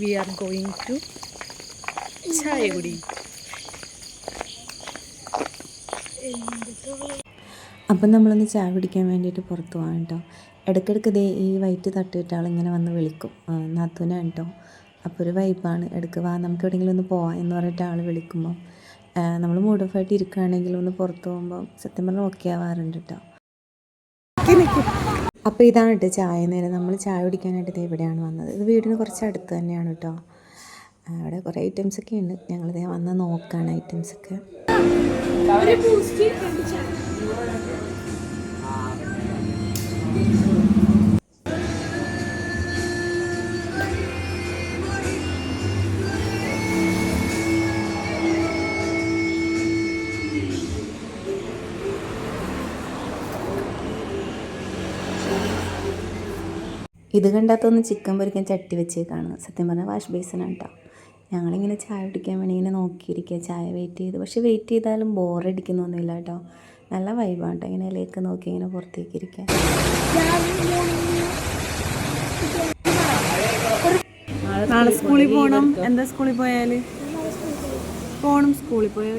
V are going to ചായകുടി അപ്പം നമ്മളൊന്ന് ചായ പിടിക്കാൻ വേണ്ടിയിട്ട് പുറത്ത് പോകാം കേട്ടോ. ഇടയ്ക്കിടയ്ക്ക് ദേ ഈ വൈറ്റ് തട്ടിയിട്ട് ആളിങ്ങനെ വന്ന് വിളിക്കും. നാത്തൂനാണ് കേട്ടോ. അപ്പോൾ ഒരു വൈബാണ്. ഇടയ്ക്ക് വാ നമുക്ക് എവിടെയെങ്കിലും ഒന്ന് പോവാം എന്ന് പറഞ്ഞിട്ട് ആൾ വിളിക്കുമ്പോൾ നമ്മൾ മൂഡ് ഓഫ് ആയിട്ട് ഇരിക്കുകയാണെങ്കിൽ ഒന്ന് പുറത്ത് പോകുമ്പോൾ സത്യം പറഞ്ഞാൽ ഓക്കെ ആവാറുണ്ട് കേട്ടോ. അപ്പോൾ ഇതാണ് കേട്ടോ ചായ നേരം നമ്മൾ ചായ കുടിക്കാനായിട്ട് ഇത് ഇവിടെയാണ് വന്നത്. ഇത് വീടിന് കുറച്ച് അടുത്ത് തന്നെയാണ് കേട്ടോ. അവിടെ കുറേ ഐറ്റംസ് ഒക്കെ ഉണ്ട്. ഞങ്ങളിതേ വന്ന് ഐറ്റംസ് ഐറ്റംസൊക്കെ ഇത് കണ്ടാത്തൊന്ന് ചിക്കൻ പൊരിക്കാൻ ചട്ടി വെച്ചേക്കാണ്. സത്യം പറഞ്ഞാൽ വാഷ് ബേസിനാണ് കേട്ടോ ഞങ്ങളിങ്ങനെ ചായ കുടിക്കാൻ വേണ്ടി ഇങ്ങനെ നോക്കിയിരിക്കുക ചായ വെയിറ്റ് ചെയ്ത്. പക്ഷേ വെയിറ്റ് ചെയ്താലും ബോറടിക്കുന്നൊന്നുമില്ല കേട്ടോ നല്ല വൈബാണ് കേട്ടോ ഇങ്ങനെ ലേക്ക് നോക്കി ഇങ്ങനെ പുറത്തേക്ക് ഇരിക്കാൻ. നാളെ സ്കൂളിൽ പോകണം എന്താ സ്കൂളിൽ പോയാൽ പോകണം സ്കൂളിൽ പോയാൽ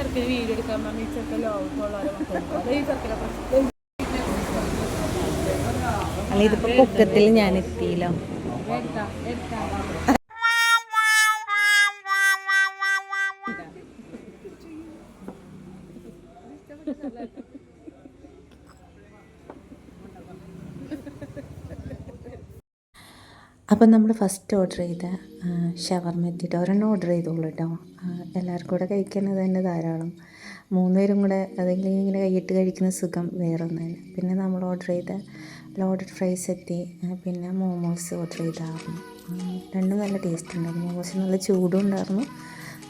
ചെറുക്കന് വീഡിയോ എടുക്കാൻ പറഞ്ഞ ഈ ചെറുക്കൻ ലോകത്തുള്ളവരെ മക്കളുണ്ട് ഈ ചെറുക്കനെ പ്രശ്നം. അല്ല ഇതിപ്പോ പൊക്കത്തിൽ ഞാൻ എത്തിയില്ലോ. Thank എടുത്താ. അപ്പം നമ്മൾ ഫസ്റ്റ് ഓർഡർ ചെയ്ത ഷവർമ എത്തിയിട്ട് ഒരെണ്ണം ഓർഡർ ചെയ്തോളൂ കേട്ടോ എല്ലാവർക്കും കൂടെ കഴിക്കുന്നത് തന്നെ ധാരാളം. മൂന്നുപേരും കൂടെ അതെങ്കിലും ഇങ്ങനെ കൈയിട്ട് കഴിക്കുന്ന സുഖം വേറെ ഒന്നാണ് പിന്നെ നമ്മൾ ഓർഡർ ചെയ്ത ലോഡഡ് ഫ്രൈസ് എത്തി പിന്നെ മോമോസ് ഓർഡർ ചെയ്തായിരുന്നു. രണ്ടും നല്ല ടേസ്റ്റ് ഉണ്ടായിരുന്നു. മോമോസ് നല്ല ചൂടും ഉണ്ടായിരുന്നു.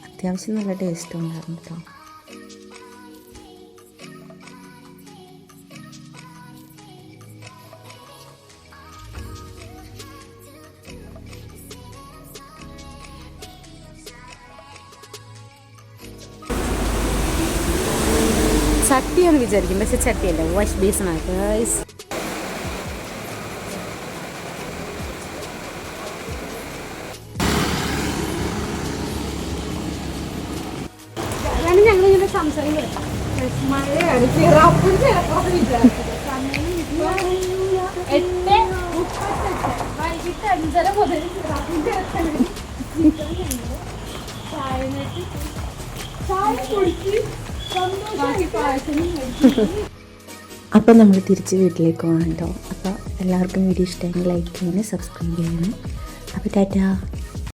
അത്യാവശ്യം നല്ല ടേസ്റ്റും ഉണ്ടായിരുന്നു കേട്ടോ ചട്ടിയാന്ന് വിചാരിക്കും. പക്ഷെ ചട്ടിയല്ല. വാഷ് ബേസിനാണ് ഗൈസ് ചായ കുടിച്ച് അപ്പോൾ നമ്മൾ തിരിച്ച് വീട്ടിലേക്ക് പോകണം കേട്ടോ. അപ്പോൾ എല്ലാവർക്കും വീഡിയോ ഇഷ്ടമെങ്കിൽ ലൈക്ക് ചെയ്യണം സബ്സ്ക്രൈബ് ചെയ്യണം. അപ്പോൾ ടാറ്റാ.